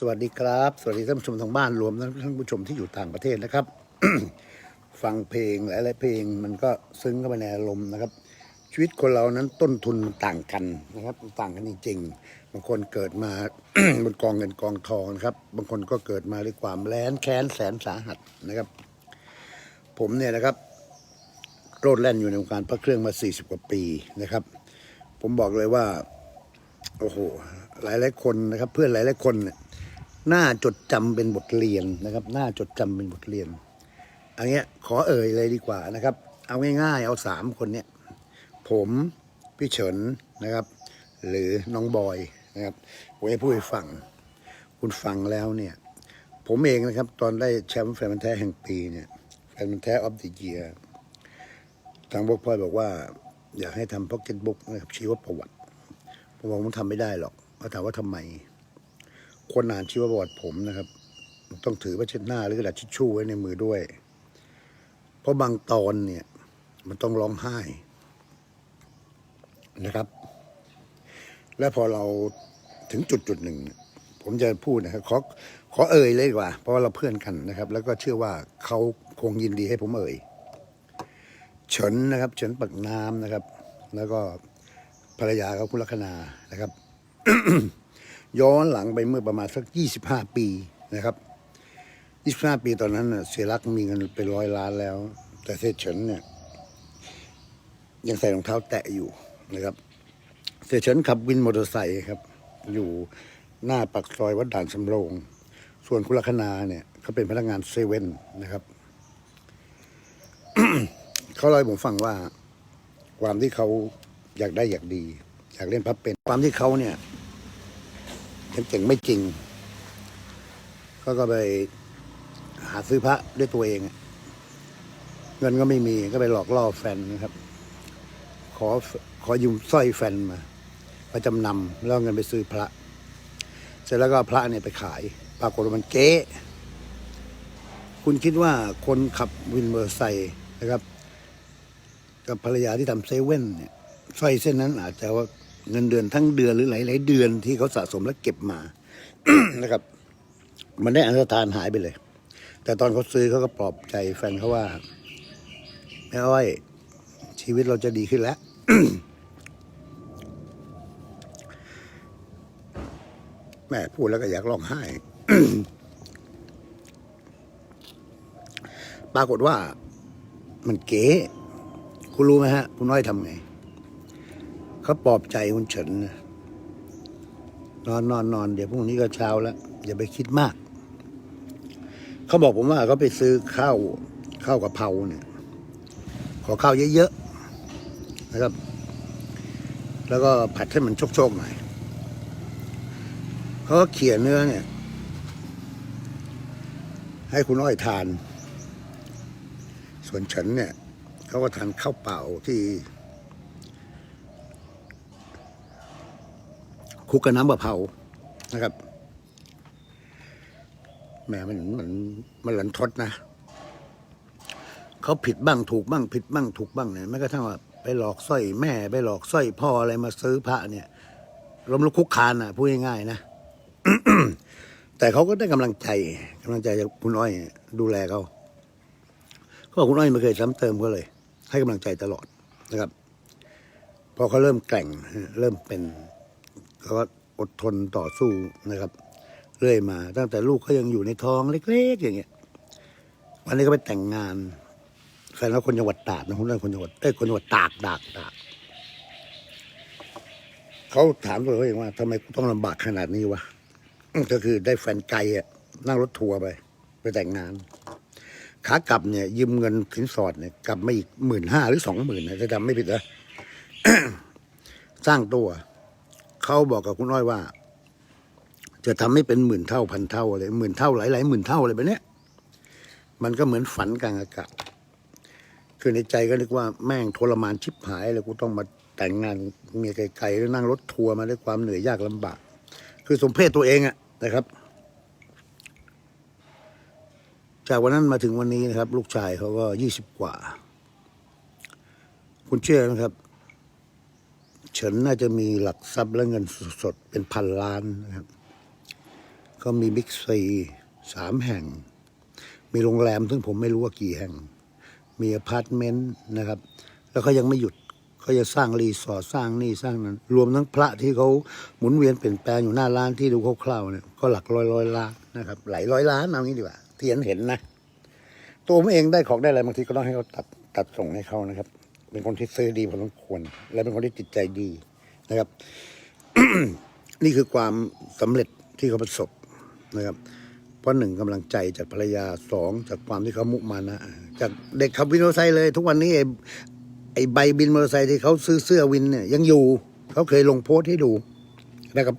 สวัสดีครับ สวัสดีท่านผู้ชมทางบ้านรวมทั้งท่านผู้ชมที่อยู่ต่างประเทศนะครับ ฟังเพลงหลายๆเพลงมันก็ซึ้งเข้าไปในอารมณ์นะครับ ชีวิตคนเรานั้นต้นทุนมันต่างกันนะครับต่างกันจริงๆบางคนเกิดมา บนกองเงินกองทองนะครับ บางคนก็เกิดมาด้วยความแร้นแค้นแสนสาหัสนะครับ ผมเนี่ยนะครับโลดแล่นอยู่ในวงการพระเครื่องมา 40 กว่าปีนะครับ ผมบอกเลยว่า โอ้โห หลายหลายคนนะครับ เพื่อนหลายหลายคนเนี่ย น่าจดจำเป็นบทเรียนนะครับน่าจดจำเป็นบทเรียน อันเนี้ยขอเอ่ยเลยดีกว่านะครับ เอาง่ายๆ เอาสามคนเนี่ยผมพี่เฉินนะครับ หรือน้องบอยนะครับผมให้พูดให้ฟัง คุณฟังแล้วเนี่ย ผมเองนะครับ ตอนได้แชมป์แฟนมันแท้แห่งปีเนี่ยแฟนมันแท้ออฟเดอะเยียทางบกพอยบอกว่า อยากให้ทำพ็อกเก็ตบุ๊กนะครับชีวประวัติผมบอกผมทำไม่ได้หรอกเขาถามว่าทำไม คนอ่านชีวประวัติผมนะครับ ต้องถือว่าเช็ดหน้าหรือกระดาษทิชชู่ไว้ในมือด้วย เพราะบางตอนเนี่ย มันต้องร้องไห้นะครับ และพอเราถึงจุดจุดหนึ่ง ผมจะพูดนะครับขอขอเอ่ยเลยดีกว่า เพราะว่าเราเพื่อนกันนะครับ แล้วก็เชื่อว่าเขาคงยินดีให้ผมเอ่ยเฉินนะครับ เฉินปักน้ำนะครับ แล้วก็ภรรยาเขาคุณลัคนานะครับ ย้อนหลังไปเมื่อประมาณสักยี่สิบห้าปีนะครับยี่สิบห้าปีตอนนั้นเสียรักมีเงินเป็นร้อยล้านแล้ว แต่เซเฉินเนี่ย ยังใส่รองเท้าแตะอยู่นะครับ เสียเฉินขับวินมอเตอร์ไซค์ครับ อยู่หน้าปากซอยวัดด่านสำโรง ส่วนคุณลัคนาเนี่ยเขาเป็นพนักงานเซเว่นนะครับ เขาเล่าให้ผมฟังว่า ความที่เขาอยากได้อยากดี อยากเล่นพับเป็น ความที่เขาเนี่ย ยังเก่งไม่จริงเขาก็ไปหาซื้อพระด้วยตัวเอง เงินก็ไม่มีก็ไปหลอกล่อแฟนนะครับ ขอขอยืมสร้อยแฟนมาไปจำนำแล้วเงินไปซื้อพระ เสร็จแล้วก็พระเนี่ยไปขาย ปรากฏว่ามันเก๊คุณคิดว่าคนขับวินมอเตอร์ไซค์นะครับ กับภรรยาที่ทำเซเว่นเนี่ยสร้อยเส้นนั้นอาจจะว่า เงินเดือนทั้งเดือนหรือหลาย ๆ เดือนที่เขาสะสมและเก็บมานะครับ มันได้อันตรธานหายไปเลย แต่ตอนเขาซื้อเขาก็ปลอบใจแฟนเขาว่าแม่อ้อย ชีวิตเราจะดีขึ้นแล้วแม่พูดแล้วก็อยากร้องไห้ปรากฏว่ามันเก๋ คุณรู้ไหมฮะ คุณน้อยทำไง เขาปลอบใจคุณเฉินนอนนอนนอนเดี๋ยวพรุ่งนี้ก็เช้าแล้ว อย่าไปคิดมาก เขาบอกผมว่าเขาไปซื้อข้าวข้าวกะเพราเนี่ย ขอข้าวเยอะๆนะครับ แล้วก็ผัดให้มันโชกๆหน่อยเขาก็เขี่ยเนื้อเนี่ย ให้คุณอ้อยทาน ส่วนฉันเนี่ยเขาก็ทานข้าวเปล่าที่ คุกกับน้ำมะพรานะครับแหมมันมันมันหลันทดนะเขาผิดบ้างถูกบ้างผิดบ้างถูกบ้างเนี่ยแม้กระทั่งว่าไปหลอกสร้อยแม่ ไปหลอกสร้อยพ่ออะไรมาซื้อพระเนี่ยล้มลุกคุกคานอะพูดง่ายๆนะแต่เขาก็ได้กำลังใจกำลังใจจากคุณอ้อย ดูแลเขาเขาบอกคุณอ้อยไม่เคยซ้ำเติมเขาเลย ให้กำลังใจตลอดนะครับ พอเขาเริ่มแกร่งเริ่มเป็นาก็อดทนต่อสู้นะครับ เรื่อยมา ตั้งแต่ลูกเขายังอยู่ในท้องเล็กๆ อย่างเงี้ย วันนี้ก็ไปแต่งงานแฟนเขาคนจังหวัดตากนะคุณนั่นคนจังหวัดเอ้ยคนจังหวัดตากตากตากเขาถามตัวเขาเองว่าทำไมกูต้องลำบากขนาดนี้วะก็คือได้แฟนไกลอะนั่งรถทัวร์ไป ไปแต่งงานขากลับเนี่ย ยืมเงินสินสอดเนี่ยกลับมาอีกหมื่นห้าหรือสองหมื่นนะถ้าจำไม่ผิดนะสร้างตัว เขาบอกกับคุณอ้อยว่า จะทำให้เป็นหมื่นเท่าพันเท่าอะไรหมื่นเท่าหลายหลายๆหมื่นเท่าอะไรแบบนี้มันก็เหมือนฝันกลางอากาศคือในใจก็นึกว่าแม่งทรมานชิบหายเลยกูต้องมาแต่งงานเมียไกลๆแล้วนั่งรถทัวร์มาด้วยความเหนื่อยยากลำบาก คือสมเพศตัวเองอะนะครับ จากวันนั้นมาถึงวันนี้นะครับ ลูกชายเขาก็ยี่สิบกว่า คุณเชื่อไหมครับ เฉินน่าจะมีหลักทรัพย์และเงินสดเป็นพันล้านนะครับ ก็มีบิ๊กซีสามแห่ง มีโรงแรม ซึ่งผมไม่รู้ว่ากี่แห่ง มีอพาร์ตเมนต์นะครับ แล้วก็ยังไม่หยุดเขาจะสร้างรีสอร์ทสร้างนี่สร้างนั้น รวมทั้งพระที่เขาหมุนเวียนเปลี่ยนแปลงอยู่หน้าร้านที่ดูคร่าวๆเนี่ยก็หลักร้อยร้อยล้านนะครับหลายร้อยล้านเอางี้ดีกว่าที่เห็นเห็นนะ ตัวผมเองได้ของได้อะไรบางทีก็ต้องให้เขาตัดตัดส่งให้เขานะครับ เป็นคนที่ซื้อดีพอสมควร และเป็นคนที่จิตใจดีนะครับ นี่คือความสำเร็จที่เขาประสบนะครับ เพราะหนึ่งกำลังใจจากภรรยาสองจากความที่เขามุมานะ จากเด็กขับวินมอเตอร์ไซค์เลย ทุกวันนี้ไอ้ไอ้ใบบินมอเตอร์ไซค์ที่เขาซื้อเสื้อวินเนี่ยยังอยู่ เขาเคยลงโพสต์ให้ดูนะครับ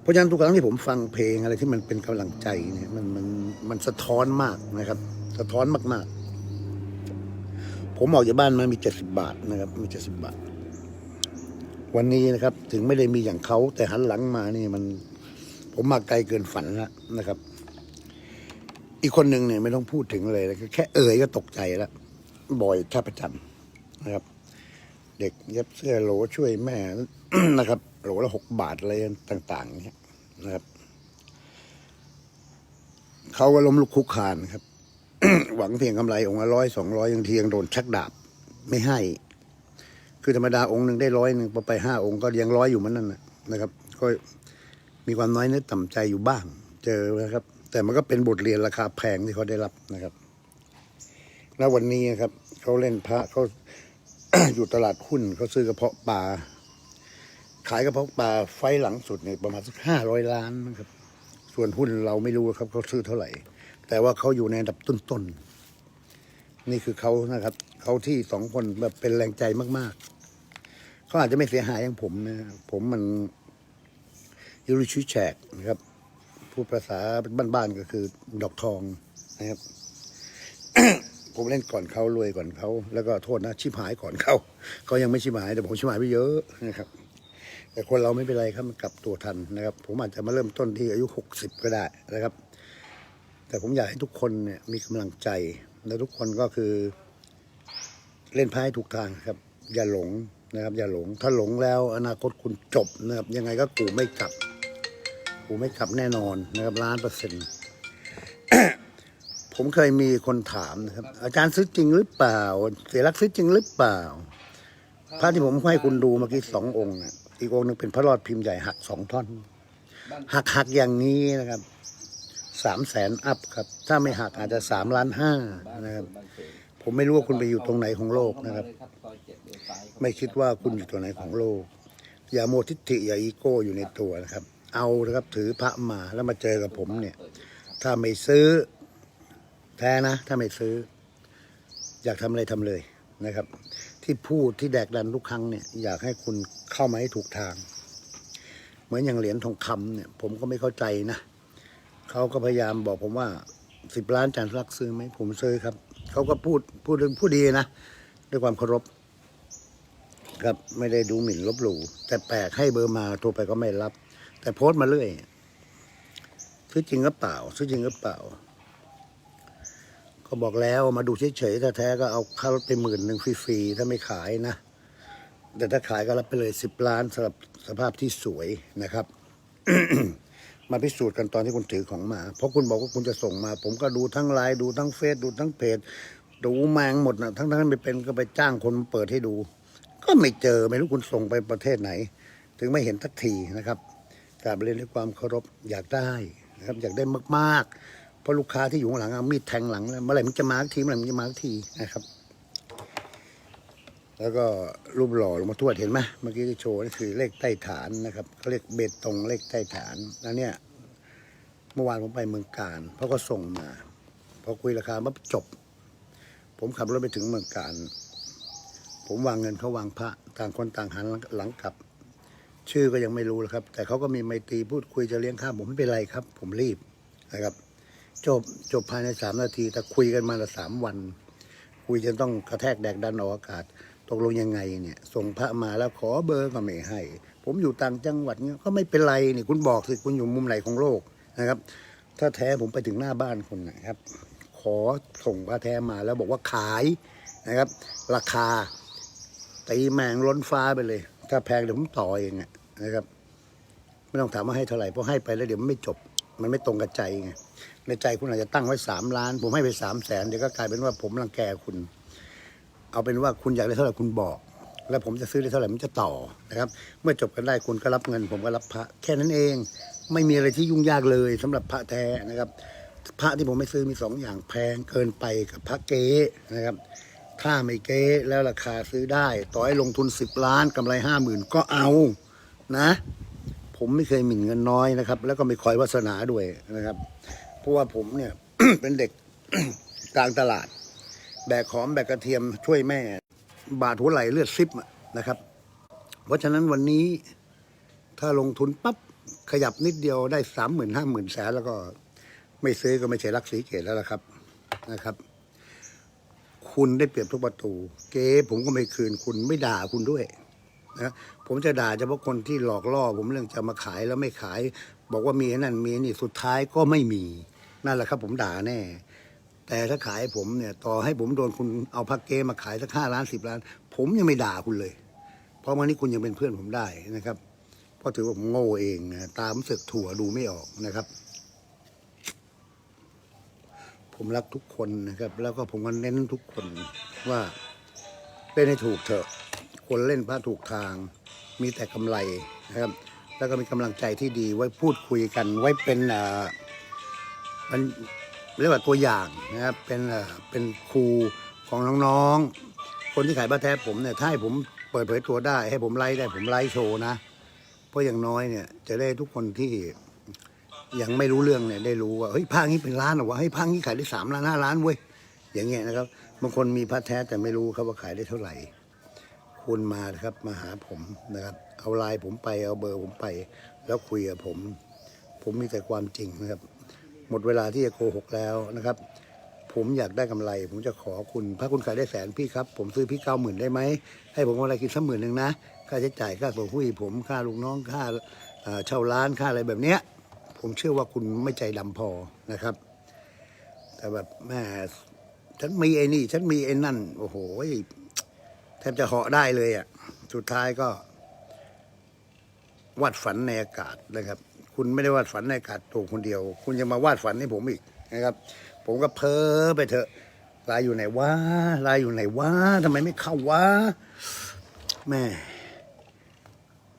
เพราะฉะนั้นทุกครั้งที่ผมฟังเพลงอะไรที่มันเป็นกำลังใจเนี่ยมันมันมันสะท้อนมากนะครับ สะท้อนมากๆ ผมออกจากบ้านมามีเจ็ดสิบาทนะครับ มีเจ็ดสิบาท วันนี้นะครับ ถึงไม่ได้มีอย่างเขาแต่หันหลังมานี่มัน ผมมาไกลเกินฝันแล้วนะครับ อีกคนหนึ่งเนี่ยไม่ต้องพูดถึงเลยนะแค่เอ่ยก็ตกใจแล้วบ่อยแทบประจำนะครับ เด็กเย็บเสื้อโหลช่วยแม่นะครับโหลละหกบาทอะไรต่าง ๆ เนี่ยนะครับเขาก็ล้มลุกคลุกคลานครับ หวังเพียงกำไรองค์ละร้อยสองร้อยยังเทียงโดนชักดาบไม่ให้ คือธรรมดาองค์หนึ่งได้ร้อยหนึ่งพอไปห้าองค์ก็ยังร้อยอยู่มันนั่นนะนะครับ ก็มีความน้อยเนื้อต่ำใจอยู่บ้าง เจอนะครับ แต่มันก็เป็นบทเรียนราคาแพงที่เขาได้รับนะครับแล้ววันนี้ครับเขาเล่นพระเขาอยู่ตลาดหุ้นเขาซื้อกระเพาะปลาขายกระเพาะปลาไฟหลังสุดเนี่ยประมาณสักห้าร้อยล้านนะครับ ส่วนหุ้นเราไม่รู้ครับเขาซื้อเท่าไหร่ แต่ว่าเขาอยู่ในอันดับต้นๆ นี่คือเขานะครับ เขาที่สองคนแบบเป็นแรงใจมากๆ เขาอาจจะไม่เสียหายอย่างผมนะ ผมมันยูริชิแฉกนะครับ พูดภาษาบ้านๆก็คือดอกทองนะครับ ผมเล่นก่อนเขารวยก่อนเขา แล้วก็โทษนะชิบหายก่อนเขาเขายังไม่ชิบหายแต่ผมชิบหายไปเยอะนะครับแต่คนเราไม่เป็นไรครับมันกลับตัวทันนะครับ ผมอาจจะมาเริ่มต้นที่อายุหกสิบก็ได้นะครับ แต่ผมอยากให้ทุกคนเนี่ยมีกำลังใจ และทุกคนก็คือ เล่นไพ่ถูกทางครับ อย่าหลงนะครับ อย่าหลง ถ้าหลงแล้วอนาคตคุณจบนะครับ ยังไงก็กูไม่กลับ กูไม่กลับแน่นอนนะครับล้านเปอร์เซ็นต์ผมเคยมีคนถามนะครับ อาจารย์ซื้อจริงหรือเปล่า เสียรักซื้อจริงหรือเปล่าพระที่ผมให้คุณดูเมื่อกี้สององค์เนี่ยอีกองค์หนึ่งเป็นพระรอดพิมพ์ใหญ่หักสองท่อน หักหักอย่างนี้นะครับ สามแสนอัพครับ ถ้าไม่หักอาจจะสามล้านห้านะครับ ผมไม่รู้ว่าคุณไปอยู่ตรงไหนของโลกนะครับ ไม่คิดว่าคุณอยู่ตรงไหนของโลก อย่าโมทิฐิอย่าอีโก้อยู่ในตัวนะครับ เอานะครับถือพระมาแล้วมาเจอกับผมเนี่ย ถ้าไม่ซื้อ แท้นะ ถ้าไม่ซื้อ อยากทำอะไรทำเลยนะครับ ที่พูดที่แดกดันทุกครั้งเนี่ยอยากให้คุณเข้ามาให้ถูกทาง เหมือนอย่างเหรียญทองคำเนี่ย ผมก็ไม่เข้าใจนะ เขาก็พยายามบอกผมว่าสิบล้านจานรักซื้อไหมผมซื้อครับ เขาก็พูดพูดพูดดีนะ ด้วยความเคารพครับไม่ได้ดูหมิ่นลบหลู่แต่แปลกให้เบอร์มาโทรไปก็ไม่รับ แต่โพสต์มาเรื่อยซื้อจริงหรือเปล่าซื้อจริงหรือเปล่า ก็บอกแล้วมาดูเฉยๆถ้าแท้ก็เอาค่ารถไปหมื่นหนึ่งฟรีๆถ้าไม่ขายนะ แต่ถ้าขายก็รับไปเลยสิบล้านสำหรับสภาพที่สวยนะครับ มาพิสูจน์กันตอนที่คุณถือของมา เพราะคุณบอกว่าคุณจะส่งมา ผมก็ดูทั้งไลน์ดูทั้งเฟซดูทั้งเพจดูแมงหมดนะทั้งทั้งไม่เป็นก็ไปจ้างคนมาเปิดให้ดู ก็ไม่เจอไม่รู้คุณส่งไปประเทศไหน ถึงไม่เห็นทักทีนะครับกราบเรียนด้วยความเคารพอยากได้นะครับอยากได้มากๆเพราะลูกค้าที่อยู่ข้างหลังเอามีดแทงหลังแล้วเมื่อไหร่มันจะมาทีเมื่อไหร่มันจะมาทีนะครับ แล้วก็รูปหล่อหลวงมาทวดเห็นไหมเมื่อกี้ที่โชว์นี่คือเลขใต้ฐานนะครับเขาเรียกเบตงเลขใต้ฐานแล้วเนี่ยเมื่อวานผมไปเมืองการเพราะก็ส่งมาพอคุยราคาปั๊บจบ ผมขับรถไปถึงเมืองการ ผมวางเงินเขาวางพระต่างคนต่างหันหลังกลับ ชื่อก็ยังไม่รู้เลยครับ แต่เขาก็มีไมตรีพูดคุยจะเลี้ยงข้าวผมไม่เป็นไรครับ ผมรีบนะครับ จบจบภายในสามนาทีแต่คุยกันมาละสามวัน คุยจนต้องกระแทกแดกดันออกอากาศ กลงยังไงเนี่ย ส่งพระมาแล้วขอเบอร์ก็ไม่ให้ ผมอยู่ต่างจังหวัดเนี่ยก็ไม่เป็นไรนี่คุณบอกสิคุณอยู่มุมไหนของโลกนะครับ ถ้าแท้ผมไปถึงหน้าบ้านคุณนะครับ ขอส่งพระแท้มาแล้วบอกว่าขายนะครับ ราคาตีแมงล้นฟ้าไปเลย ถ้าแพงเดี๋ยวผมต่อเองนะครับ ไม่ต้องถามว่าให้เท่าไหร่เพราะให้ไปแล้วเดี๋ยวมันไม่จบ มันไม่ตรงกับใจไงในใจคุณอาจจะตั้งไว้สามล้าน ผมให้ไปสามแสนเดี๋ยวก็กลายเป็นว่าผมรังแกคุณ เอาเป็นว่าคุณอยากได้เท่าไหร่คุณบอก แล้วผมจะซื้อได้เท่าไหร่มันจะต่อนะครับ เมื่อจบกันได้คุณก็รับเงิน ผมก็รับพระแค่นั้นเอง ไม่มีอะไรที่ยุ่งยากเลยสำหรับพระแท้นะครับ พระที่ผมไม่ซื้อมีสองอย่างแพงเกินไปกับพระเก๊นะครับ ถ้าไม่เก๊แล้วราคาซื้อได้ ต่อให้ลงทุนสิบล้านกำไรห้าหมื่นก็เอานะ ผมไม่เคยหมิ่นเงินน้อยนะครับ แล้วก็ไม่คอยวาสนาด้วยนะครับ เพราะว่าผมเนี่ยเป็นเด็กกลางตลาด แบกหอมแบกกระเทียมช่วยแม่ บาดหัวไหลเลือดซิบนะครับ เพราะฉะนั้นวันนี้ถ้าลงทุนปั๊บขยับนิดเดียวได้สามหมื่นห้าหมื่นแสนแล้วก็ไม่ซื้อก็ไม่ใช่รักสีเกตแล้วละครับนะครับ คุณได้เปรียบทุกประตู เก๊ผมก็ไม่คืนคุณไม่ด่าคุณด้วยนะผมจะด่าเฉพาะคนที่หลอกล่อ ผมเรื่องจะมาขายแล้วไม่ขาย บอกว่ามีนั่นมีนี่สุดท้ายก็ไม่มี นั่นแหละครับ ผมด่าแน่ แต่ถ้าขายผมเนี่ยต่อให้ผมโดนคุณเอาพักเกมาขายสักห้าล้านสิบล้าน ผมยังไม่ด่าคุณเลย เพราะวันนี้คุณยังเป็นเพื่อนผมได้นะครับเพราะถือว่าผมโง่เองนะตามเสือกถั่วดูไม่ออกนะครับ ผมรักทุกคนนะครับ แล้วก็ผมก็เน้นทุกคนว่าเล่นให้ถูกเถอะคนเล่นพระถูกทาง มีแต่กำไรนะครับ แล้วก็มีกำลังใจที่ดีไว้พูดคุยกันไว้เป็นอ่ามัน เรียกว่าตัวอย่างนะครับเป็นเป็นครูของน้องๆ คนที่ขายบ้าแท้ผมเนี่ยถ้าให้ผมเปิดเผยตัวได้ ให้ผมไลฟ์ได้ผมไลฟ์โชว์นะ เพราะอย่างน้อยเนี่ยจะได้ทุกคนที่ยังไม่รู้เรื่องเนี่ยได้รู้ว่าเฮ้ยผ้างี้เป็นล้านหรอวะเฮ้ยผ้างี้ขายได้สามล้านห้าล้านเว้ยอย่างเงี้ยนะครับบางคนมีพระแท้แต่ไม่รู้ครับว่าขายได้เท่าไหร่คุณมานะครับมาหาผมนะครับ เอาไลน์ผมไปเอาเบอร์ผมไป แล้วคุยกับผม ผมมีแต่ความจริงนะครับ หมดเวลาที่จะโกหกแล้วนะครับ ผมอยากได้กำไร ผมจะขอคุณถ้าคุณขายได้แสนพี่ครับ ผมซื้อพี่เก้าหมื่นได้ไหม ให้ผมกำไรกินสักหมื่นหนึ่งนะ ค่าใช้จ่ายค่าตัวหุ้ยผมค่าลูกน้องค่าเอ่อเช่าร้านค่าอะไรแบบเนี้ย ผมเชื่อว่าคุณไม่ใจดำพอนะครับ แต่แบบแม่ฉันมีไอ้นี่ ฉันมีไอ้นั่น โอ้โหแทบจะเหาะได้เลยอะ สุดท้ายก็วาดฝันในอากาศนะครับ คุณไม่ได้วาดฝันในอากาศตัวคนเดียว คุณยังมาวาดฝันให้ผมอีกนะครับ ผมก็เพ้อไปเถอะลายอยู่ไหนวะลายอยู่ไหนวะทำไมไม่เข้าวะแม่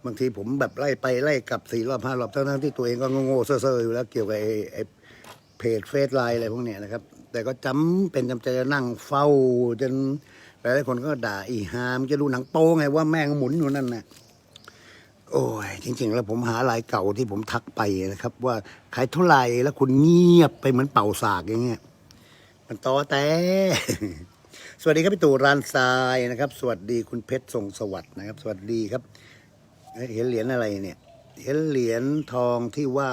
บางทีผมแบบไล่ไปไล่กลับสี่รอบห้ารอบทั้งๆที่ตัวเองก็โง่ๆเซ่อๆอยู่แล้วเกี่ยวกับไอ้ไอ้เพจเฟซไลน์อะไรพวกเนี้ยนะครับ แต่ก็จำเป็นจำใจจะนั่งเฝ้าจนหลายๆคนก็ด่าอีหามจะดูหนังโป้ไงว่าแม่งหมุนอยู่นั่นนะ โอ้ยจริง ๆ แล้วผมหาลายเก่าที่ผมทักไปนะครับ ว่าขายเท่าไหร่แล้วคุณเงียบไปเหมือนเป่าสากอย่างเงี้ยมันตอแต่ สวัสดีครับพี่ตู่รานทรายนะครับ สวัสดีคุณเพชรทรงสวัสดิ์นะครับ สวัสดีครับเอ้ยเห็นเหรียญอะไรเนี่ย เห็นเหรียญทองที่ว่า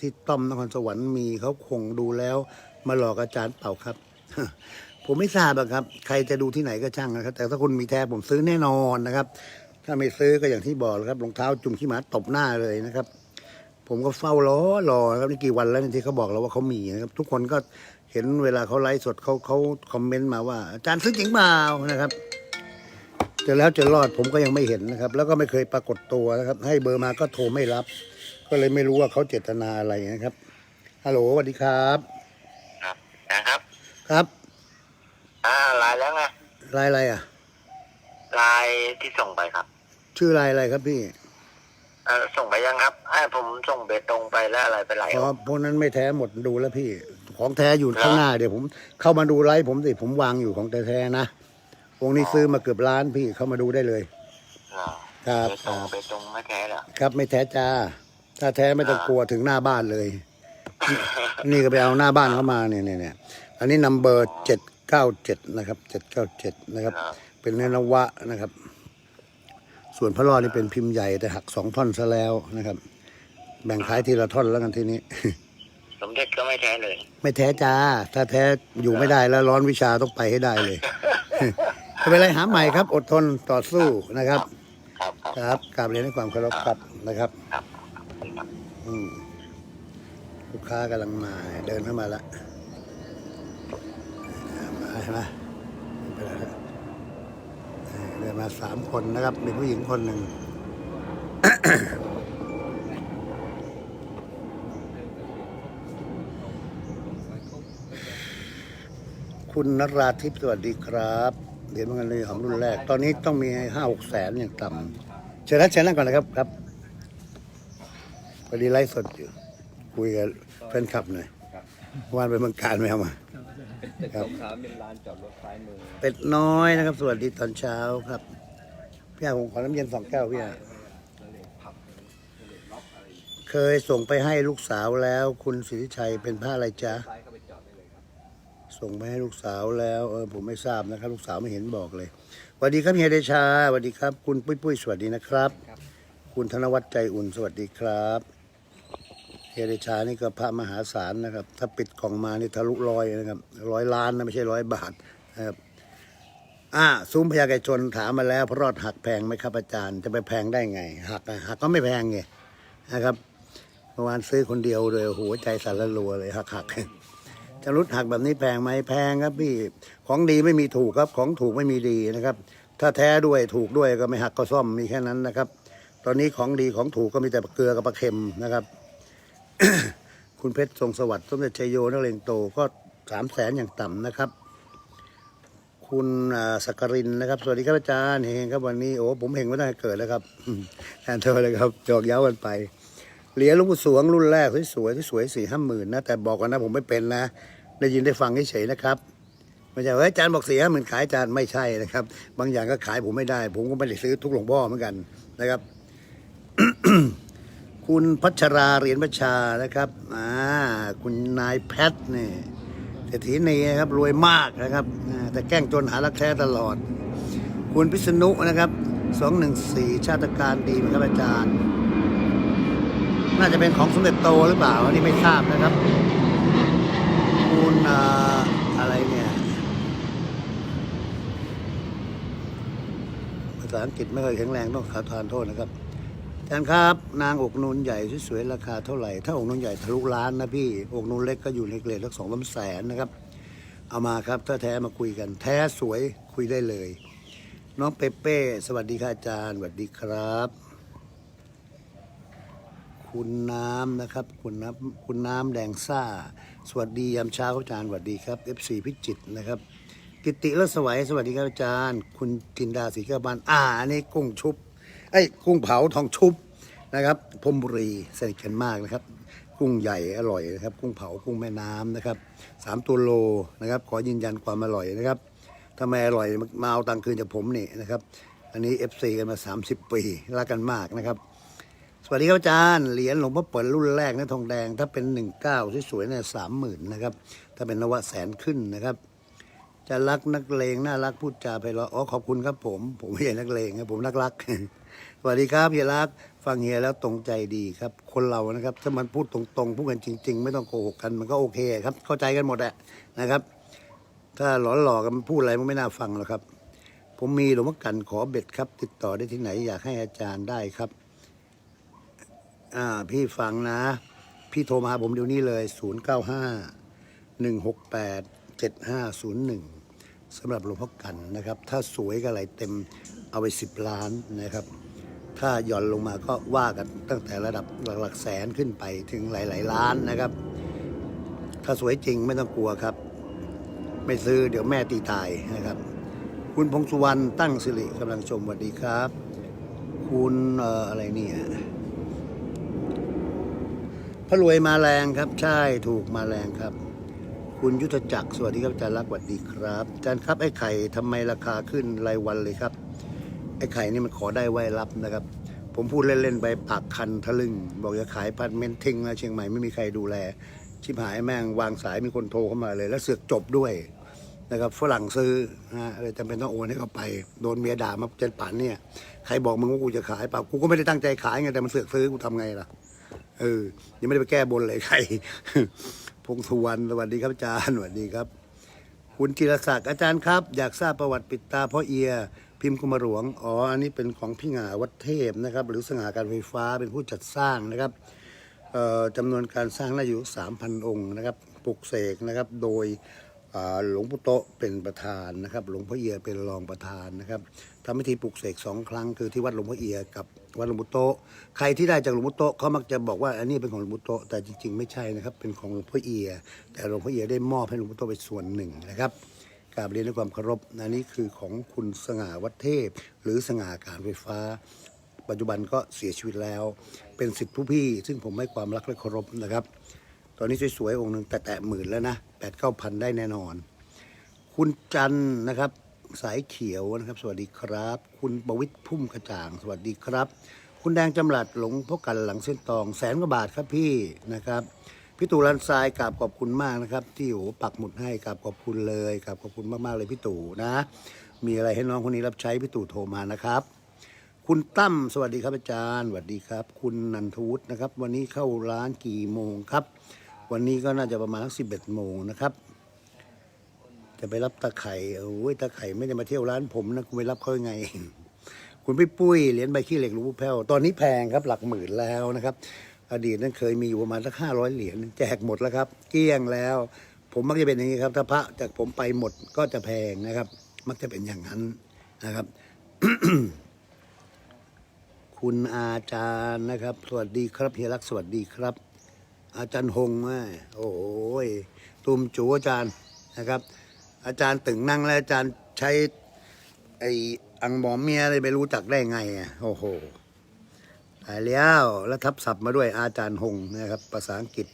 ที่ต้อมนครสวรรค์มีเขาคงดูแล้ว มาหลอกอาจารย์เป่าครับผมไม่ทราบครับ ใครจะดูที่ไหนก็ช่างนะครับ แต่ถ้าคุณมีแท้ผมซื้อแน่นอนนะครับ ถ้าไม่ซื้อก็อย่างที่บอกแล้วครับรองเท้าจุ่มขี้หมาตบหน้าเลยนะครับ ผมก็เฝ้ารอรอนะครับนี่กี่วันแล้วเนี่ยที่เขาบอกเราว่าเขามีนะครับ ทุกคนก็เห็นเวลาเขาไลฟ์สดเขาเขาคอมเมนต์มาว่า อาจารย์ซื้อจริงเปล่านะครับจะแล้วจะรอดผมก็ยังไม่เห็นนะครับ แล้วก็ไม่เคยปรากฏตัวนะครับ ให้เบอร์มาก็โทรไม่รับ ก็เลยไม่รู้ว่าเขาเจตนาอะไรนะครับฮัลโหลสวัสดีครับครับนะครับครับอ่าไลน์แล้วไงลายอะไรอะไลน์ที่ส่งไปครับ ชื่อลายอะไรครับพี่เออส่งไปยังครับให้ผมส่งเบตงไปแล้วอะไรไปไหลอ๋อพวกนั้นไม่แท้หมดดูแล้วพี่ ของแท้อยู่ข้างหน้าเดี๋ยวผมเข้ามาดูไลฟ์ผมสิผมวางอยู่ของแท้ๆนะวงนี้ซื้อมาเกือบล้านพี่เข้ามาดูได้เลยอ่าครับเบคตรังบเบตงไม่แท้เหรอครับไม่แท้จ้า ถ้าแท้ไม่ต้องกลัวถึงหน้าบ้านเลย นี่ก็ไปเอาหน้าบ้านเข้ามาเนี่ยเนี่ยเนี่ยอันนี้นัมเบอร์เจ็ดเก้าเจ็ดนะครับเจ็ดเก้าเจ็ดนะครับครับเป็นเนื้อนวะนะครับ ส่วนพระรอดนี่เป็นพิมพ์ใหญ่แต่หักสองท่อนซะแล้วนะครับ แบ่งขายทีละท่อนแล้วกันทีนี้ สมเด็จก็ไม่แท้เลย ไม่แท้จ้า ถ้าแท้อยู่ไม่ได้แล้วร้อนวิชาต้องไปให้ได้เลยไม่เป็นไรหาใหม่ครับ อดทนต่อสู้นะครับ ครับครับครับกราบเรียนด้วยความเคารพครับนะครับครับครับอืมลูกค้ากำลังมาเดินเข้ามาแล้วมาใช่ไหมไม่เป็นไรแล้ว ได้มาสามคนนะครับ มีผู้หญิงคนหนึ่งคุณนราทิพย์สวัสดีครับเหรียญเงินเลยหอมรุ่นแรก ตอนนี้ต้องมีให้ห้าหกแสนอย่างต่ำเชิญนะเชิญนั่งก่อนนะครับครับพอดีไลฟ์สดอยู่ คุยกับแฟนคลับหน่อยวันไปเมืองการไม่เอามา ตึกขาวๆมีลานจอดรถซ้ายมือเป็ดน้อยนะครับ สวัสดีตอนเช้าครับพี่อาผมขอน้ำเย็นสองแก้วพี่อาเคยส่งไปให้ลูกสาวแล้ว คุณสิทธิชัยเป็นผ้าอะไรจ๊ะซ้ายเข้าไปจอดได้เลยครับส่งไปให้ลูกสาวแล้วเออผมไม่ทราบนะครับ ลูกสาวไม่เห็นบอกเลยสวัสดีครับเฮียเดชาสวัสดีครับ คุณปุ้ยปุ้ยสวัสดีนะครับคุณธนวัฒน์ใจอุ่นสวัสดีครับ เฮเดชานี่ก็พระมหาศาลนะครับ ถ้าปิดกล่องมานี่ทะลุร้อยนะครับร้อยล้านนะไม่ใช่ร้อยบาทนะครับอ่าซุ้มพญาไกชนถามมาแล้วพระรอดหักแพงไหมครับอาจารย์จะไปแพงได้ไง หักอะหักก็ไม่แพงไงนะครับเมื่อวานซื้อคนเดียวเลยหัวใจสั่นละรัวเลยหักหักจะรุดหักแบบนี้แพงไหมแพงครับพี่ของดีไม่มีถูกครับ ของถูกไม่มีดีนะครับ ถ้าแท้ด้วยถูกด้วยก็ไม่หักก็ซ่อมมีแค่นั้นนะครับ ตอนนี้ของดีของถูกก็มีแต่เกลือกับปลาเค็มนะครับ คุณเพชรทรงสวัสดิ์สมเด็จชัยโยนักเลงโตก็สามแสนอย่างต่ำนะครับ คุณสักกรินนะครับ สวัสดีครับอาจารย์เฮงครับวันนี้โอ้ผมเฮงไม่ตั้เกิดแล้วครับแทนเธอเลยครับจอกเย้ากันไปเหรียญหลวงปู่สวงรุ่นแรกสวยๆสวยสี่ห้าหมื่นนะแต่บอกกันนะผมไม่เป็นนะได้ยินได้ฟังเฉยๆนะครับไม่ใช่เฮ้ยอาจารย์บอกสี่ห้าหมื่นขายอาจารย์ไม่ใช่นะครับ บางอย่างก็ขายผมไม่ได้ ผมก็ไม่ได้ซื้อทุกหลวงพ่อเหมือนกันนะครับ คุณพัชราเหรียญประชานะครับอ่าคุณนายแพทเนี่ยเศรษฐีนีนะครับรวยมากนะครับ แต่แกล้งจนหารักแท้ตลอด คุณพิษณุนะครับสองหนึ่งสี่ชาติการดีครับอาจารย์ น่าจะเป็นของสมเด็จโตหรือเปล่าอันนี้ไม่ทราบนะครับ คุณอ่าอะไรเนี่ยภาษาอังกฤษไม่เคอยแข็งแรงต้องขอทานโทษนะครับ จารย์ครับ นางอกนูนใหญ่สวยๆราคาเท่าไหร่ ถ้าอกนูนใหญ่ทะลุล้านนะพี่อกนูนเล็กก็อยู่ในเกรดสักสองสามแสนนะครับ เอามาครับถ้าแท้มาคุยกัน แท้สวยคุยได้เลย น้องเปเป้สวัสดีค่ะอาจารย์สวัสดีครับ คุณน้ำนะครับ คุณน้ำคุณน้ำแดงซ่า สวัสดียามเช้าครับอาจารย์สวัสดีครับ FC พิจิตรนะครับกิติและสวัยสวัสดีครับอาจารย์ คุณจินดาศรีกบานอ่าอันนี้กุ้งชุบ ไอ้กุ้งเผาทองชุบนะครับพมบุรีสนิทกันมากนะครับ กุ้งใหญ่อร่อยนะครับ กุ้งเผากุ้งแม่น้ำนะครับสามตัวโลนะครับ ขอยืนยันความอร่อยนะครับถ้าไมอร่อยมาเอาตังคืนจากผมนี่นะครับ อันนี้ FC กันมา 30 ปีรักกันมากนะครับ สวัสดีครับอาจารย์เหรียญหลวงพ่อเปิดรุ่นแรกนะทองแดง ถ้าเป็นหนึ่งเก้าสวยๆเนี่ยสามหมื่นนะครับ ถ้าเป็นนวะแสนขึ้นนะครับจะรักนักเลงน่ารักพูดจาไพเราะอ๋อขอบคุณครับผม ผมไม่ใช่นักเลงครับผมนักรัก สวัสดีครับเฮียรักฟังเฮียแล้วตรงใจดีครับ คนเรานะครับ ถ้ามันพูดตรงๆพูดกันจริง ๆ ไม่ต้องโกหกกันมันก็โอเคครับ เข้าใจกันหมดแหละนะครับ ถ้าหลอนหลอกกันพูดอะไรมันไม่น่าฟังหรอกครับ ผมมีหลวงพ่อกันขอเบ็ดครับ ติดต่อได้ที่ไหนอยากให้อาจารย์ได้ครับ อ่า พี่ฟังนะ พี่โทรมาหาผมเดี๋ยวนี้เลย 0 9 5 1 6 8 7 5 0 1สำหรับหลวงพ่อกันนะครับ ถ้าสวยก็อะไรเต็มเอาไป 10 ล้านนะครับ ถ้าหย่อนลงมาก็ว่ากันตั้งแต่ระดับหลักแสนขึ้นไปถึงหลาย ๆ ล้านนะครับ ถ้าสวยจริงไม่ต้องกลัวครับ ไม่ซื้อเดี๋ยวแม่ตีตายนะครับ คุณพงสุวรรณตั้งสิริกำลังชมสวัสดีครับ คุณอออะไรเนี่ยพระรวยมาแรงครับ ใช่ถูกมาแรงครับ คุณยุทธจักรสวัสดีครับอาจารย์รักสวัสดีครับอาจารย์ครับไอ้ไข่ทำไมราคาขึ้นรายวันเลยครับ ไอ้ไข่นี่มันขอได้ไว้รับนะครับ ผมพูดเล่นๆไปปากคันทะลึ่ง บอกจะขายพันเมนทิ้งนะเชียงใหม่ไม่มีใครดูแล ชิบหายแม่งวางสายมีคนโทรเข้ามาเลย แล้วเสือกจบด้วยนะครับฝรั่งซื้อนะเลยจำเป็นต้องโอนให้เขาไปโดนเมียด่ามาเจ็ดป่านเนี่ยใครบอกมึงว่ากูจะขายเปล่ากูก็ไม่ได้ตั้งใจขายไงแต่มันเสือกซื้อกูทำไงล่ะเออยังไม่ได้ไปแก้บนเลยใคร พงสุวรรณสวัสดีครับอาจารย์สวัสดีครับ คุณจิรศักดิ์อาจารย์ครับ อยากทราบประวัติปิดตาพ่อเอีย พิมพ์กุมารหลวง อ๋อ อันนี้เป็นของพี่หงาวัดเทพนะครับ หรือสง่าการไฟฟ้าเป็นผู้จัดสร้างนะครับจำนวนการสร้างน่าอยู่สามพันองค์นะครับ ปลุกเสกนะครับ โดยหลวงปู่โตเป็นประธานนะครับ หลวงพ่อเอียเป็นรองประธานนะครับทำพิธีปลุกเสกสองครั้งคือที่วัดหลวงพ่อเอียกับวัดหลวงปู่โตใครที่ได้จากหลวงปู่โตเขามักจะบอกว่าอันนี้เป็นของหลวงปู่โตแต่จริง ๆ ไม่ใช่นะครับ เป็นของหลวงพ่อเอีย แต่หลวงพ่อเอียได้มอบให้หลวงปู่โตไปส่วนหนึ่งนะครับ ราบเรียนด้วยความเคารพนะนี่คือของคุณสง่าวัฒเทพ หรือสง่าการไฟฟ้า ปัจจุบันก็เสียชีวิตแล้ว เป็นสิทธิผู้พี่ ซึ่งผมให้ความรักและเคารพนะครับ ตอนนี้สวยๆองค์หนึ่งแต่แตะหมื่นแล้วนะแปดเก้าพันได้แน่นอน คุณจันนะครับสายเขียวนะครับ สวัสดีครับ คุณประวิทย์พุ่มกระจ่าง สวัสดีครับ คุณแดงจำหลัดหลงพกกันหลังเส้นตองแสนกว่าบาทครับพี่นะครับ พี่ตู่รันทรายกราบขอบคุณมากนะครับ ที่โหปักหมุดให้กราบขอบคุณเลยกราบขอบคุณมากๆเลยพี่ตู่นะ มีอะไรให้น้องคนนี้รับใช้พี่ตู่โทรมานะครับ คุณตั้มสวัสดีครับอาจารย์สวัสดีครับ คุณนันทวุฒินะครับ วันนี้เข้าร้านกี่โมงครับ วันนี้ก็น่าจะประมาณสิบเอ็ดโมงนะครับจะไปรับตาไข่โอ้ยตาไข่ไม่ได้มาเที่ยวร้านผมนะคุณไปรับเขายังไง คุณพี่ปุ้ยเหรียญใบขี้เหล็กหลวงปู่แพ้วตอนนี้แพงครับหลักหมื่นแล้วนะครับ อดีตนั้นเคยมีอยู่ประมาณสักห้าร้อยเหรียญแจกหมดแล้วครับ เกลี้ยงแล้ว ผมมักจะเป็นอย่างนี้ครับ ถ้าพระจากผมไปหมดก็จะแพงนะครับ มักจะเป็นอย่างนั้นนะครับ คุณอาจารย์นะครับ สวัสดีครับเฮียรักษณ์สวัสดีครับ อาจารย์หงม่โอ้โหยตุมจูอาจารย์นะครับ อาจารย์ตึงนั่งแล้วอาจารย์ใช้ไอ้อังหมอมเมียอะไรไม่รู้จักได้ไงอะโอ้โห ตายแล้วแล้วทับศัพท์มาด้วยอาจารย์หงนะครับ ภาษาอังกฤษ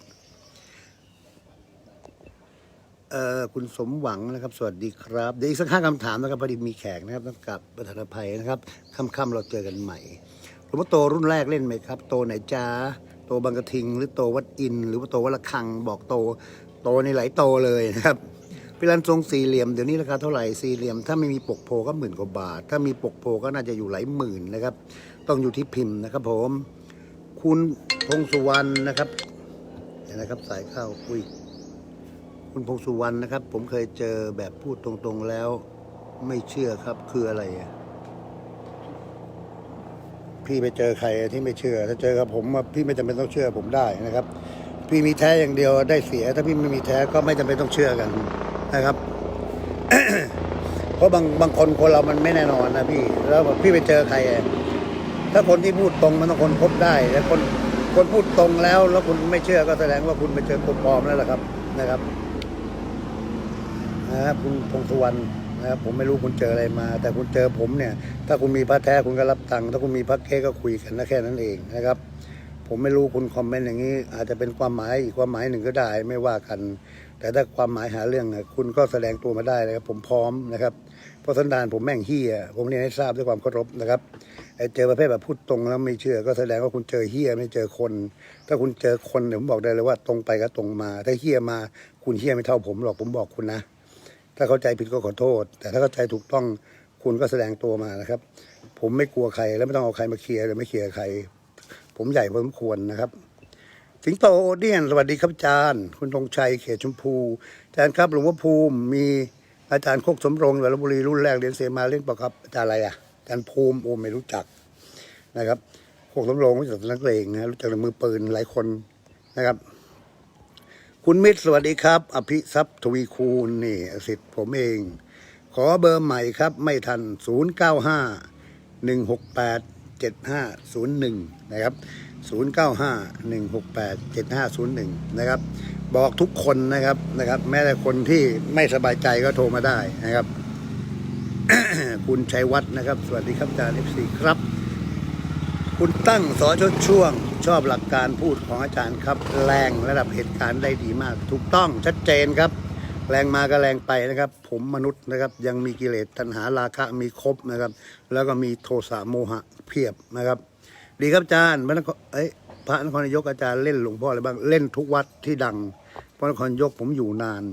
เอ่อคุณสมหวังนะครับ สวัสดีครับ เดี๋ยวอีกสักห้าคำถามนะครับพอดีมีแขกนะครับต้องกลับประธานภัยนะครับค่ำๆเราเจอกันใหม่หลวงพ่อโตรุ่นแรกเล่นไหมครับ โตไหนจ้าโตบางกระทิง หรือโตวัดอิน หรือว่าโตวัดละคัง บอกโต โตในหลายโตเลยนะครับพิรันทรงสี่เหลี่ยมเดี๋ยวนี้ราคาเท่าไหร่สี่เหลี่ยมถ้าไม่มีปกโพก็หมื่นกว่าบาท ถ้ามีปกโพก็น่าจะอยู่หลายหมื่นนะครับ ต้องอยู่ที่พิมพ์นะครับ ผม คุณพงสุวรรณนะครับเห็นนะครับ สายเข้าอุ้ยคุณพงสุวรรณนะครับ ผมเคยเจอแบบพูดตรงๆแล้ว ไม่เชื่อครับคืออะไรอะพี่ไปเจอใครที่ไม่เชื่อ ถ้าเจอกับผมพี่ไม่จำเป็นต้องเชื่อผมได้นะครับ พี่มีแท้อย่างเดียวได้เสีย ถ้าพี่ไม่มีแท้ก็ไม่จำเป็นต้องเชื่อกันนะครับ เพราะบางบางคนคนเรามันไม่แน่นอนนะพี่ แล้วพี่ไปเจอใคร ถ้าคนที่พูดตรงมันต้องคนพบได้แต่คนคนพูดตรงแล้ว แล้วคุณไม่เชื่อก็แสดงว่าคุณไปเจอคนปลอมแล้วล่ะครับนะครับนะครับคุณพงสุวรรณนะครับผมไม่รู้คุณเจออะไรมา แต่คุณเจอผมเนี่ย ถ้าคุณมีพระแท้คุณก็รับตังค์ถ้าคุณมีพระเก๊ก็คุยกันนะแค่นั้นเองนะครับ ผมไม่รู้คุณคอมเมนต์อย่างนี้ อาจจะเป็นความหมายอีกความหมายหนึ่งก็ได้ไม่ว่ากัน แต่ถ้าความหมายหาเรื่องอะคุณก็แสดงตัวมาได้เลยครับผมพร้อมนะครับ เพราะสันดานผมแม่งเฮียผมเรียนให้ทราบด้วยความเคารพนะครับไอ้เจอประเภทแบบพูดตรงแล้วไม่เชื่อ ก็แสดงว่าคุณเจอเฮียไม่เจอคน ถ้าคุณเจอคนเนี่ยผมบอกได้เลยว่าตรงไปก็ตรงมา ถ้าเฮียมาคุณเฮียไม่เท่าผมหรอกผมบอกคุณนะ ถ้าเข้าใจผิดก็ขอโทษ แต่ถ้าเข้าใจถูกต้องคุณก็แสดงตัวมานะครับ ผมไม่กลัวใครและไม่ต้องเอาใครมาเคลียร์หรือไม่เคลียร์ใคร ผมใหญ่พอสมควรนะครับสิงโตโอเดียนสวัสดีครับอาจารย์ คุณธงชัยเขตชมพูอาจารย์ครับหลวงพ่อภูมิมี อาจารย์โคกสมรงอยู่ลบุรีรุ่นแรกเรียนเสมาเล่นปล่าครับอาจารย์อะไรอะอาจารย์ภูมิโอ้ไม่รู้จักนะครับโคกสมรงรู้จักนักเลงนะรู้จักแต่มือปืนหลายคนนะครับ คุณมิตรสวัสดีครับ อภิทรัพย์ทวีคูณนี่สิทธิ์ผมเอง ขอเบอร์ใหม่ครับ ไม่ทัน 0 9 5 1 6 8 7 5 0 1 นะครับ 0 9 5 1 6 8 7 5 0 1 นะครับ บอกทุกคนนะครับนะครับ แม้แต่คนที่ไม่สบายใจก็โทรมาได้นะครับ คุณชัยวัฒน์นะครับ สวัสดีครับอาจารย์เอฟซีครับ คุณตั้งสอชดช่วง ชอบหลักการพูดของอาจารย์ครับ แรงระดับเหตุการณ์ได้ดีมาก ถูกต้องชัดเจนครับ แรงมาก็แรงไปนะครับ ผมมนุษย์นะครับ ยังมีกิเลสตัณหาราคะมีครบนะครับ แล้วก็มีโทสะโมหะเพียบนะครับ ดีครับอาจารย์พระนครเอ้ยพระนครนายกอาจารย์เล่นหลวงพ่ออะไรบ้าง เล่นทุกวัดที่ดัง พระนครนายกผมอยู่นาน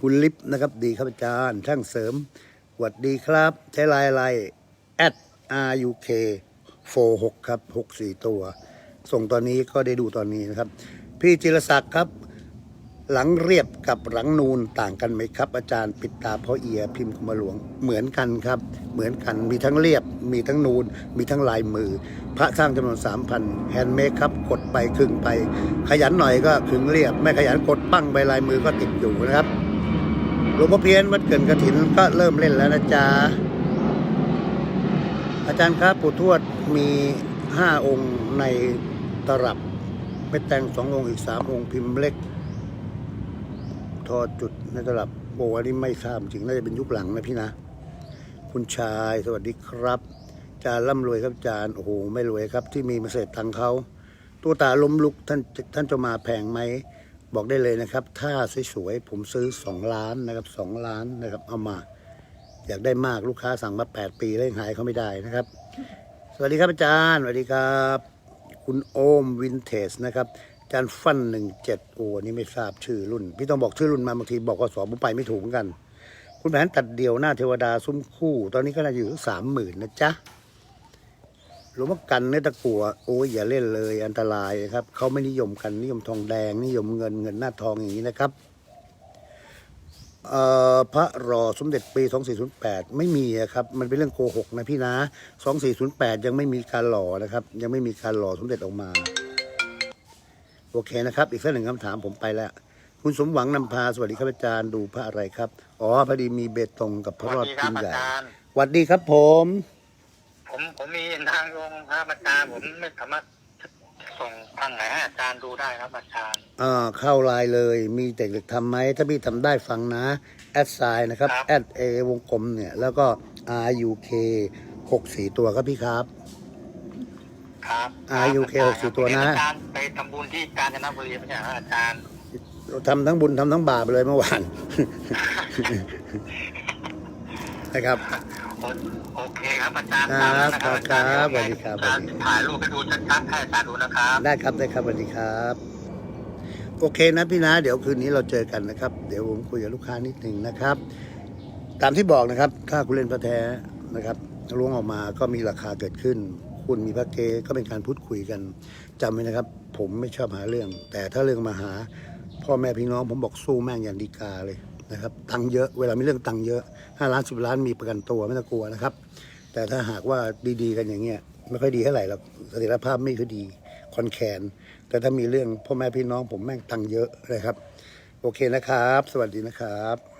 คุณลิฟต์นะครับ ดีครับอาจารย์ ช่างเสริมหวัดดีครับ ใช้ไลน์อะไร at ruk 46 ครับ 64 ตัว ส่งตอนนี้ก็ได้ดูตอนนี้นะครับ พี่จิรศักดิ์ครับ หลังเรียบกับหลังนูนต่างกันไหมครับ อาจารย์ปิดตาเพราะเอียพิมพ์คมหลวงเหมือนกันครับ เหมือนกันมีทั้งเรียบ มีทั้งนูน มีทั้งลายมือ พระสร้างจำนวนสามพันแฮนด์เมดครับกดไปครึ่งไป ขยันหน่อยก็ครึ่งเรียบ ไม่ขยันกดปั้งไปลายมือก็ติดอยู่นะครับหลวงพ่อเพี้ยนวัดเกินกระถินก็เริ่มเล่นแล้วนะจ๊ะอาจารย์ครับปู่ทวดมีห้าองค์ในตลับไปแต่งสององค์อีกสามองค์พิมพ์เล็ก ทอจุดในตลับโอ้อันนี้ไม่ทราบจริงน่าจะเป็นยุคหลังนะพี่นะ คุณชายสวัสดีครับจานร่ำรวยครับจานโอ้โหไม่รวยครับ ที่มีมาเสร็จตังเขาตัวตาล้มลุกท่านท่านจะมาแพงไหมบอกได้เลยนะครับ ถ้าสวยๆผมซื้อสองล้านนะครับสองล้านนะครับ เอามา อยากได้มากลูกค้าสั่งมาแปดปีแล้วยังหายเขาไม่ได้นะครับ สวัสดีครับอาจารย์สวัสดีครับ คุณโอมวินเทจนะครับ จารฟันหนึ่งเจ็ดโอ้นี่ไม่ทราบชื่อรุ่น พี่ต้องบอกชื่อรุ่นมาบางทีบอกว่าสอบผมไปไม่ถูกเหมือนกัน คุณแผนตัดเดี่ยวหน้าเทวดาซุ้มคู่ ตอนนี้ก็น่าจะอยู่สามหมื่นนะจ๊ะหลวงพ่อกันเนี่ยตะกัวโอ้ยอย่าเล่นเลยอันตรายนะครับเขาไม่นิยมกันนิยมทองแดงนิยมเงินเงินหน้าทองอย่างนี้นะครับเอ่อพระรอสมเด็จปี 2408 ไม่มีครับ มันเป็นเรื่องโกหกนะพี่นะ 2408 ยังไม่มีการหล่อนะครับ ยังไม่มีการหล่อสมเด็จออกมา โอเคนะครับ อีกสักหนึ่งคำถามผมไปแล้ว คุณสมหวังนำพา สวัสดีครับอาจารย์ดูพระอะไรครับ อ๋อพอดีมีเบตงกับพสระรวัอสดดีคพิรับมพ์อาใหญ่จารย์สวัสดีครับผม ผมผมมีทางลงครับอาจารย์ผมไม่สามารถส่งทางไหนให้อาจารย์ดูได้ครับอาจารย์อ่าเข้าไลน์เลย มีเด็กๆทำไหม ถ้าพี่ทำได้ฟังนะ แอดไซน์นะครับครับแอดเอวงกลมเนี่ย แล้วก็ R U K หกสี่ตัวครับพี่ครับ ครับอ่า UK ครับ64ตัวนะ อาจารย์ไปทำบุญที่กาญจนบุรีไม่ใช่เหรออาจารย์ทำทั้งบุญทำทั้งบาปเลยเมื่อวาน นะครับ โอโอเคครับอาจารย์ครับตามนั้นนะครับอาจารย์ครับเดี๋ยสวัสดีครับ อาจารย์ถ่ายรูปให้ดูชัดๆให้อาจารย์ดูนะครับ ได้ครับได้ครับสวัสดีครับ โอเคนะพี่นะเดี๋ยวคืนนี้เราเจอกันนะครับ เดี๋ยวผมคุยกับลูกค้านิดหนึ่งนะครับ ตามที่บอกนะครับ ถ้าคุณเล่นพระแท้นะครับล้วงออกมาก็มีราคาเกิดขึ้น คุณมีพระเกก็เป็นการพูดคุยกันจำไว้นะครับ ผมไม่ชอบหาเรื่อง แต่ถ้าเรื่องมาหา พ่อแม่พี่น้องผมบอกสู้แม่งอย่างดีกาเลยนะครับตังค์เยอะเวลามีเรื่องตังค์เยอะห้าล้านสิบล้านมีประกันตัวไม่ต้องกลัวนะครับ แต่ถ้าหากว่าดีๆกันอย่างเงี้ยไม่ค่อยดีเท่าไหร่หรอกเสถียรภาพไม่ค่อยดีคอนแคนแต่ถ้ามีเรื่องพ่อแม่พี่น้องผมแม่งตังค์เยอะเลยครับ โอเคนะครับ สวัสดีนะครับ